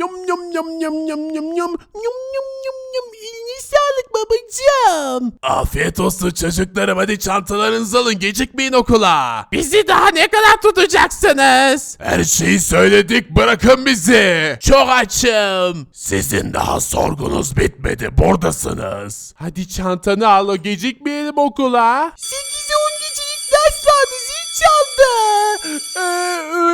Yum yum yum yum yum yum yum yum yum yum yum. Eline sağlık babacığım. Afiyet olsun çocuklarım hadi çantalarınızı alın gecikmeyin okula. Bizi daha ne kadar tutacaksınız? Her şeyi söyledik bırakın bizi. Çok açım. Sizin daha sorgunuz bitmedi buradasınız. Hadi çantanı al o gecikmeyelim okula. 8-10 gecelik ders zil çaldı. Ee,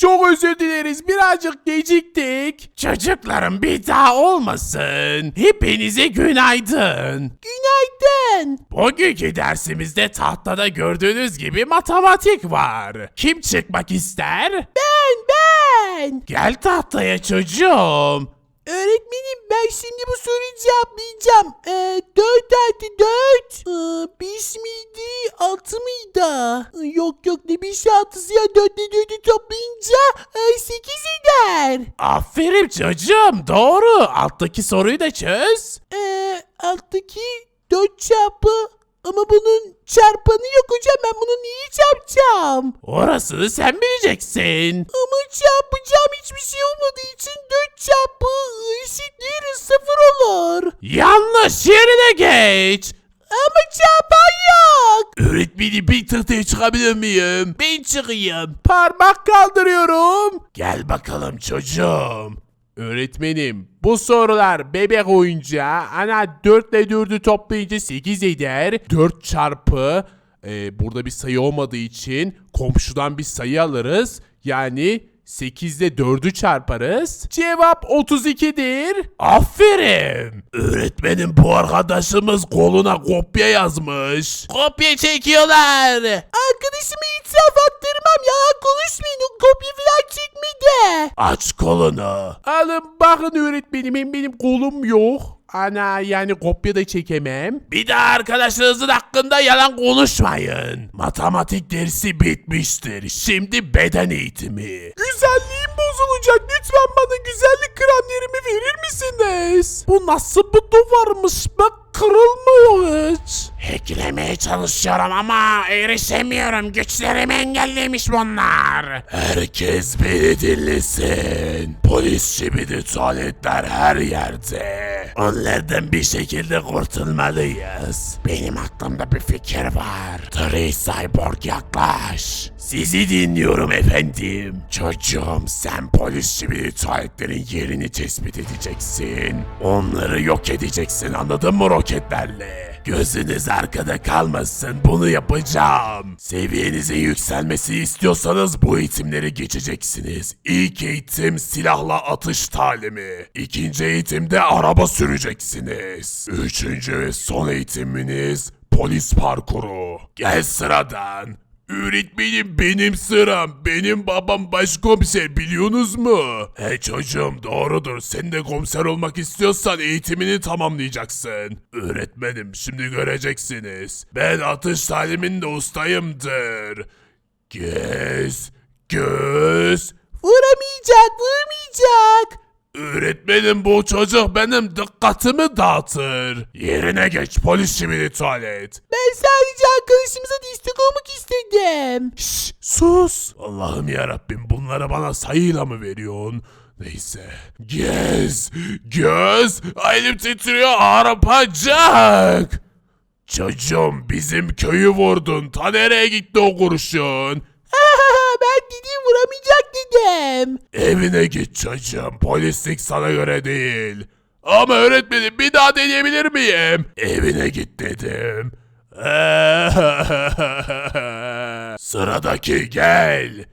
çok özür dileriz birazcık geciktik. Çocuklarım bir daha olmasın. Hepinize günaydın. Günaydın. Bugünkü dersimizde tahtada gördüğünüz gibi matematik var. Kim çıkmak ister? Ben ben. Gel tahtaya çocuğum. Öğretmenim ben şimdi bu soruyu cevaplayacağım. Ee, 4 artı 4. Ee, 5 miydi 6 mıydı? Ee, yok yok ne 5 6'sı ya 4 ile 4'ü toplayınca e, 8 eder. Aferin çocuğum doğru. Alttaki soruyu da çöz. Ee, alttaki 4 çarpı ama bunun çarpanı yok hocam ben bunu niye çarpacağım? Orasını sen bileceksin. Ama çarpacağım hiçbir şey olmadığı için 4 çarpı eşittir 0 olur. Yanlış yerine geç. Ama çarpan yok. Öğretmenim bir tahtaya çıkabilir miyim? Ben çıkayım. Parmak kaldırıyorum. Gel bakalım çocuğum. Öğretmenim bu sorular bebek oyuncağı ana 4 ile 4'ü toplayınca 8 eder. 4 çarpı e, burada bir sayı olmadığı için komşudan bir sayı alırız. Yani 8 ile 4'ü çarparız. Cevap 32'dir. Aferin. Öğretmenim bu arkadaşımız koluna kopya yazmış. Kopya çekiyorlar. Arkadaşıma itiraf attırmam yalan konuşmayın kopya falan çekmedi. Aç kolunu. Alın bakın öğretmenim hem benim kolum yok. Ana yani kopya da çekemem. Bir daha arkadaşınızın hakkında yalan konuşmayın. Matematik dersi bitmiştir. Şimdi beden eğitimi. Güzelliğim bozulacak. Lütfen bana güzellik kremlerimi verir misiniz? Bu nasıl bir duvarmış be? Kırılmıyor hiç. Hacklemeye çalışıyorum ama erişemiyorum. Güçlerimi engellemiş bunlar. Herkes beni dinlesin. Polis şibidi tuvaletler her yerde. Onlardan bir şekilde kurtulmalıyız. Benim aklımda bir fikir var. Tree Cyborg yaklaş. Sizi dinliyorum efendim. Çocuğum sen polis şibidi tuvaletlerin yerini tespit edeceksin. Onları yok edeceksin anladın mı roketlerle? Gözünüz arkada kalmasın bunu yapacağım. Seviyenizin yükselmesini istiyorsanız bu eğitimleri geçeceksiniz. İlk eğitim silahla atış talimi. İkinci eğitimde araba süreceksiniz. Üçüncü ve son eğitiminiz polis parkuru. Gel sıradan. Öğretmenim benim sıram. Benim babam başkomiser biliyorsunuz mu? He çocuğum doğrudur. Sen de komiser olmak istiyorsan eğitimini tamamlayacaksın. Öğretmenim şimdi göreceksiniz. Ben atış taliminde ustayımdır. Göz, göz. Vuramayacak, vuramayacak. Öğretmenim bu çocuk benim dikkatimi dağıtır. Yerine geç polis şimdi tuvalet. Ben sadece arkadaşımıza destek olmak istedim. Şşş sus. Allah'ım ya Rabbim bunları bana sayıyla mı veriyorsun? Neyse. Göz. Göz. Elim titriyor ağrapacak. Çocuğum bizim köyü vurdun. Ta nereye gitti o kurşun? Ben dedim vuramayacak dedim. Evine git çocuğum. Polislik sana göre değil. Ama öğretmenim bir daha deneyebilir miyim? Evine git dedim. Sıradaki gel.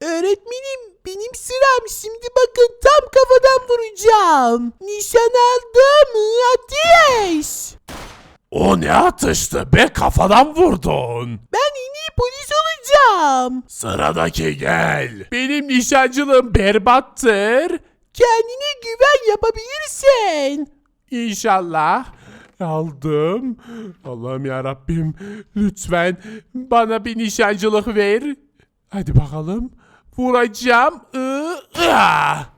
Öğretmenim benim sıram şimdi bakın tam kafadan vuracağım. Nişan aldım ateş. O ne atıştı be kafadan vurdun. Ben en iyi polis olacağım. Sıradaki gel. Benim nişancılığım berbattır. Kendine güven yapabilirsin. İnşallah. Aldım. Allah'ım ya Rabbim lütfen bana bir nişancılık ver. Hadi bakalım. Vuracağım. Iı, ıa.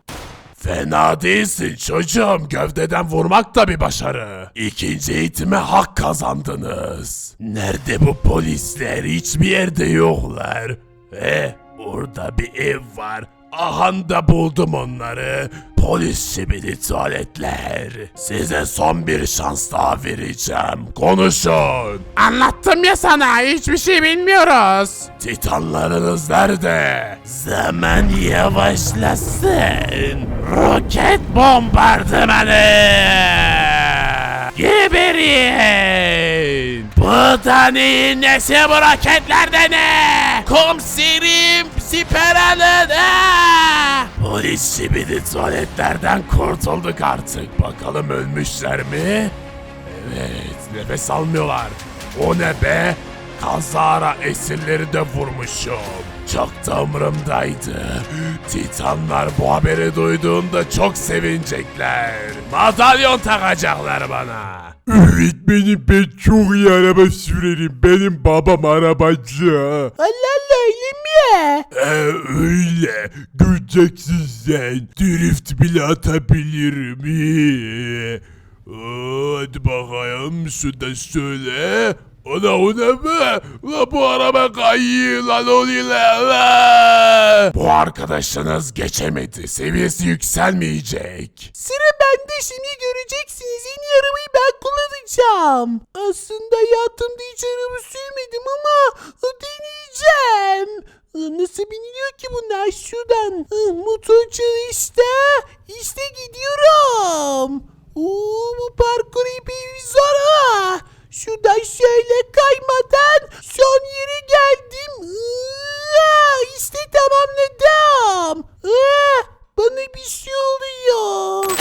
Fena değilsin çocuğum. Gövdeden vurmak da bir başarı. İkinci eğitime hak kazandınız. Nerede bu polisler? Hiçbir yerde yoklar. Eh, orada bir ev var. Ahanda buldum onları. Polis şibidi tuvaletler. Size son bir şans daha vereceğim. Konuşun. Anlattım ya sana hiçbir şey bilmiyoruz. Titanlarınız nerede? Zaman yavaşlasın. Roket bombardımanı. Geberin. Bu da neyin nesi bu roketlerde ne? Komiserim Ah! Polis şibidi tuvaletlerden kurtulduk artık. Bakalım ölmüşler mi? Evet, nefes almıyorlar. O ne be? Kazara esirleri de vurmuşum. Çok da umurumdaydı. Titanlar bu haberi duyduğunda çok sevinecekler. Madalyon takacaklar bana. Öğretmenim ben çok iyi araba sürerim. Benim babam arabacı. Allah Allah öyle mi? Ee, öyle. Göreceksin sen. Drift bile atabilirim. Aa, Hadi bakayım şuradan şöyle. Ana o ne be? La bu araba kayıyor lan lan. la. Bu arkadaşınız geçemedi. Seviyesi yükselmeyecek. Sıra bende şimdi göreceksiniz. En arabayı ben kullanacağım. Aslında hayatımda hiç araba sürmedim ama deneyeceğim. Nasıl biniliyor ki bunlar şuradan? Motor çalıştı. İşte gidiyorum. Oo, bu parkur epey zor ha. Şuradan şöyle kaymadan son yere geldim. Aa, işte tamamladım. Aa, bana bir şey oluyor.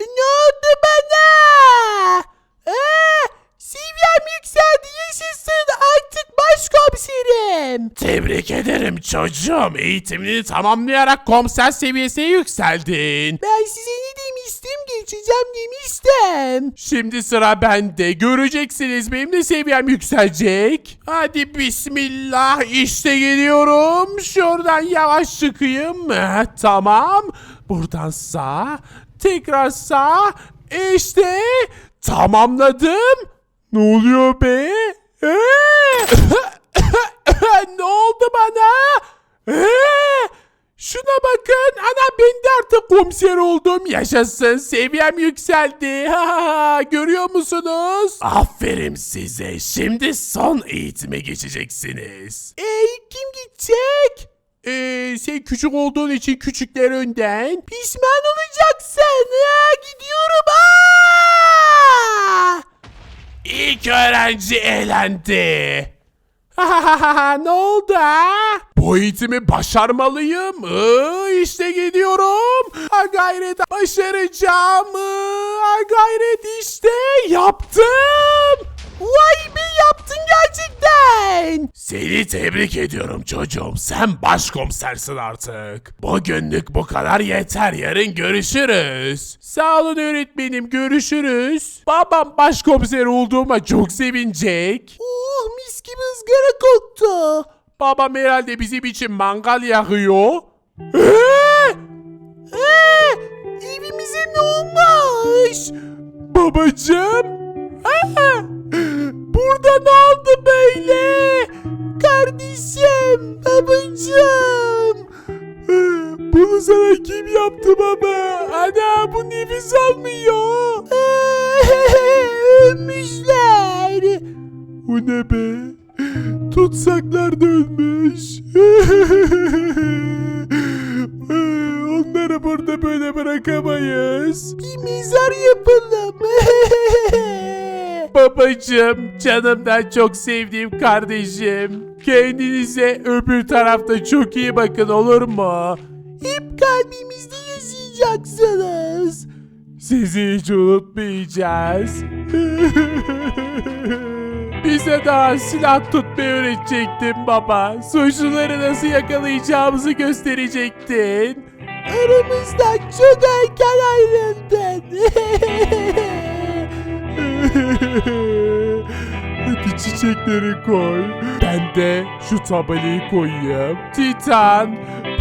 ne oldu bana? Aa, seviyem yükseldi yaşasın artık başkomiserim. Tebrik ederim çocuğum. Eğitimini tamamlayarak komiser seviyesine yükseldin. Ben geçeceğim demiştim. Şimdi sıra bende. Göreceksiniz benim de seviyem yükselecek. Hadi bismillah işte geliyorum. Şuradan yavaş çıkayım. Heh, tamam. Buradan sağ. Tekrar sağ. İşte tamamladım. Ne oluyor be? Ee? ne oldu bana? Ee? Şuna bakın. Ana ben de artık komiser oldum. Yaşasın. Seviyem yükseldi. Görüyor musunuz? Aferin size. Şimdi son eğitime geçeceksiniz. Ey kim gidecek? Ee, sen küçük olduğun için küçükler önden. Pişman olacaksın. Ha, gidiyorum. Aa! İlk öğrenci eğlendi. ne oldu ha? Bu eğitimi başarmalıyım. Ee, işte gidiyorum. Ha gayret başaracağım. Ee, gayret işte yaptım. Gerçekten. Seni tebrik ediyorum çocuğum. Sen başkomisersin artık. Bugünlük bu kadar yeter. Yarın görüşürüz. Sağ olun öğretmenim görüşürüz. Babam başkomiser olduğuma çok sevinecek. Oh mis gibi ızgara koktu. Babam herhalde bizim için mangal yakıyor. Ee, Ee, evimize ne olmuş? babacığım. Bu nefes almıyor. Ölmüşler. Bu ne be? Tutsaklar. Ee, Onları burada böyle bırakamayız. Bir mezar yapalım. Babacım, canımdan çok sevdiğim kardeşim. Kendinize öbür tarafta çok iyi bakın olur mu? Hep kalbimizde yaşayacaksınız. Sizi hiç unutmayacağız. Bize daha silah tutmayı öğretecektin baba. Suçluları nasıl yakalayacağımızı gösterecektin. Aramızdan çok erken ayrıldın. Hadi çiçekleri koy. Ben de şu tabelayı koyayım. Titan,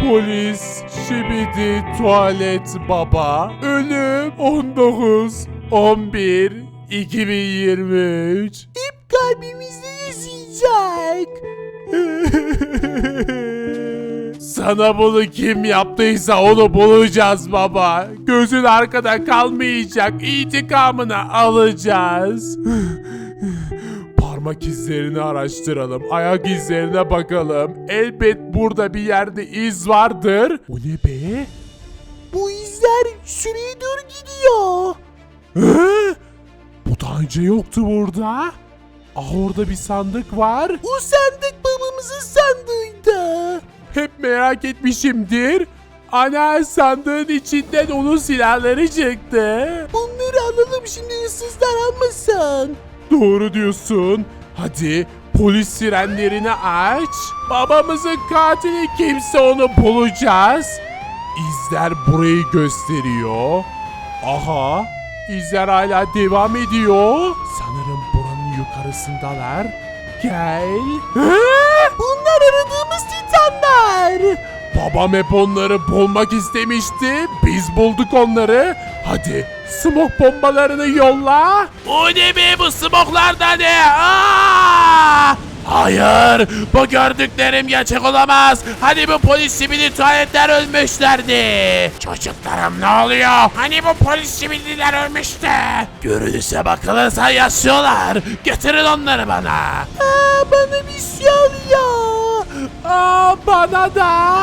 polis, şibidi, tuvalet, baba. Ölüm 19, 11, 2023. Hep kalbimizde yaşayacak. Sana bunu kim yaptıysa onu bulacağız baba. Gözün arkada kalmayacak. İntikamını alacağız. Parmak izlerini araştıralım. Ayak izlerine bakalım. Elbet burada bir yerde iz vardır. O ne be? Bu izler şuraya gidiyor. Hı? Bu daha önce yoktu burada. Ah orada bir sandık var. O sandık babamızın sandığıydı. Hep merak etmişimdir. Ana sandığın içinden onun silahları çıktı. Bunları alalım şimdi hırsızlar almasın. Doğru diyorsun. Hadi polis sirenlerini aç. Babamızın katili kimse onu bulacağız. İzler burayı gösteriyor. Aha izler hala devam ediyor. Sanırım buranın yukarısındalar. Gel. Hı? Bunlar aradığımız titanlar. Babam hep onları bulmak istemişti. Biz bulduk onları. Hadi smoke bombalarını yolla. O ne be bu smoklarda ne? Aa! Hayır bu gördüklerim gerçek olamaz. Hani bu polis sivili tuvaletler ölmüşlerdi. Çocuklarım ne oluyor? Hani bu polis sivililer ölmüştü. Görünüşe bakılırsa yaşıyorlar. Getirin onları bana. Aa, bana bir şey oluyor. Aa, bana da.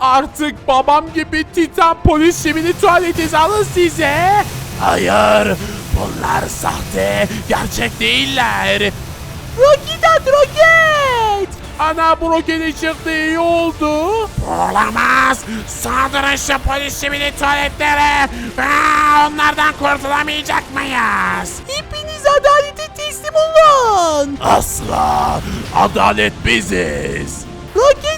Artık babam gibi titan polis şivini tuvaletiz alın size. Hayır bunlar sahte. Gerçek değiller. Roket at roket. Ana bu roketi çıktı iyi oldu. Olamaz. Saldırın şu polis sivili tuvaletlere. Aa, onlardan kurtulamayacak mıyız? Hepiniz adalete teslim olun. Asla. Adalet biziz. Roket.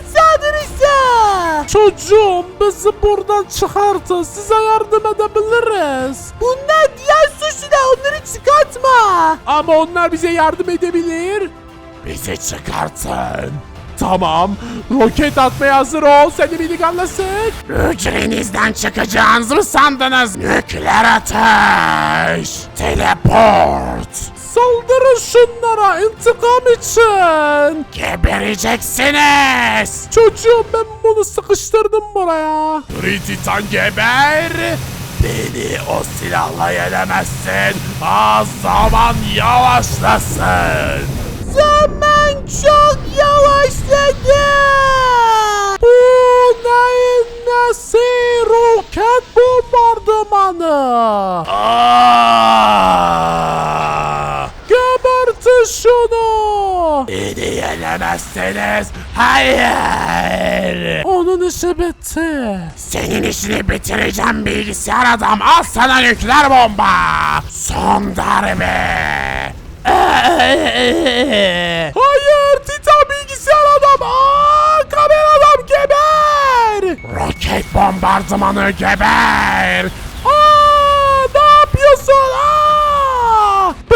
Çocuğum bizi buradan çıkartın size yardım edebiliriz. Bunlar diğer suçlular onları çıkartma. Ama onlar bize yardım edebilir. Bizi çıkartın. Tamam roket atmaya hazır ol seni minigunla sık. Hücrenizden çıkacağınızı mı sandınız? Nükleer ateş. Teleport. Saldırın şunlara intikam için. Gebereceksiniz. Çocuğum ben bunu sıkıştırdım buraya. Titan geber. Beni o silahla yenemezsin. Az zaman yavaşlasın. Zaman çok yavaşladı. Bu neyin nesi roket bombardımanı. Aa! Şunu. Beni yenemezsiniz. Hayır. Onun işi bitti. Senin işini bitireceğim bilgisayar adam. Al sana nükleer bomba. Son darbe. Hayır Titan bilgisayar adam. Aa, kamera adam geber. Roket bombardımanı geber. Aa, ne yapıyorsun? Aa,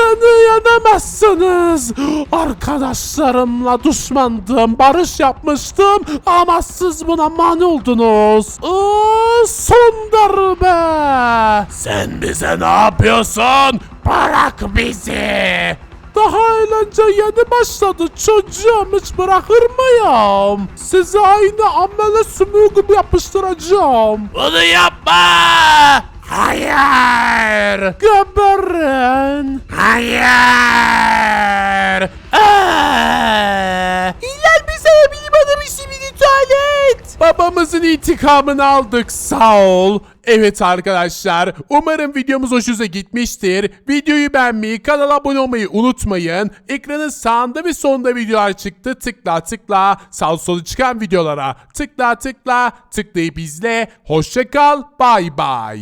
beni yenemezsiniz. Arkadaşlarımla düşmandım. Barış yapmıştım ama siz buna mani oldunuz. Aa, son darbe. Sen bize ne yapıyorsun? Bırak bizi. Daha eğlence yeni başladı çocuğum hiç bırakır mıyım? Size aynı amele sümüğü gibi yapıştıracağım. Bunu yapma. Hayır. Geberin. Hayır. Aa! İller bize bilim adamı şimdi tuvalet. Babamızın intikamını aldık sağ ol. Evet arkadaşlar umarım videomuz hoşunuza gitmiştir. Videoyu beğenmeyi, kanala abone olmayı unutmayın. Ekranın sağında ve solunda videolar çıktı. Tıkla tıkla sağ solu çıkan videolara tıkla tıkla tıklayıp izle. Hoşça kal bay bay.